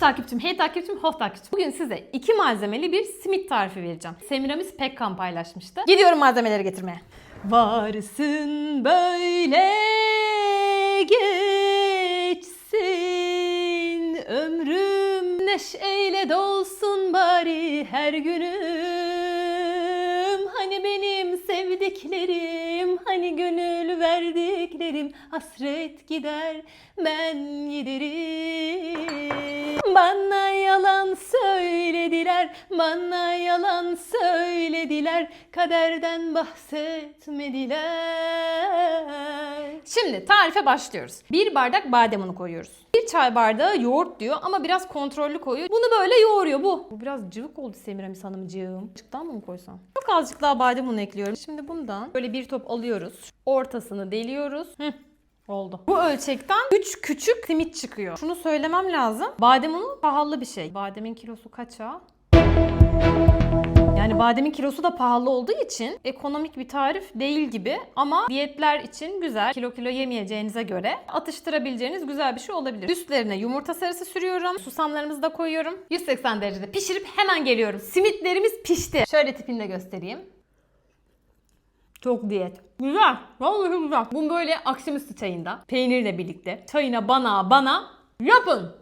takipçim, hey takipçim, hoh takipçim. Bugün size iki malzemeli bir simit tarifi vereceğim. Semiramis Pekkan paylaşmıştı. Gidiyorum malzemeleri getirmeye. Varsın böyle geçsin ömrüm neşeyle dolsun bari her günüm hani benim sevdiklerim hani gönül verdiklerim hasret gider ben giderim bana yalan söylediler bana yalan söylediler kaderden bahsetmediler Şimdi tarife başlıyoruz. Bir bardak badem unu koyuyoruz. Bir çay bardağı yoğurt diyor ama biraz kontrollü koyuyor. Bunu böyle yoğuruyor bu. Bu biraz cıvık oldu Semiramis Hanımcığım. Azıcıktan mı koysam? Çok azıcık daha badem unu ekliyorum. Şimdi bundan böyle bir top alıyoruz. Ortasını deliyoruz. Hı. Oldu. Bu ölçekten 3 küçük simit çıkıyor. Şunu söylemem lazım. Badem unu pahalı bir şey. Bademin kilosu kaça? Yani bademin kilosu da pahalı olduğu için ekonomik bir tarif değil gibi ama diyetler için güzel. Kilo kilo yemeyeceğinize göre atıştırabileceğiniz güzel bir şey olabilir. Üstlerine yumurta sarısı sürüyorum. Susamlarımızı da koyuyorum. 180 derecede pişirip hemen geliyorum. Simitlerimiz pişti. Şöyle tipini de göstereyim. Çok diyet. Güzel. Vallahi güzel. Bunu böyle akşamüstü çayında peynirle birlikte çayına bana bana yapın.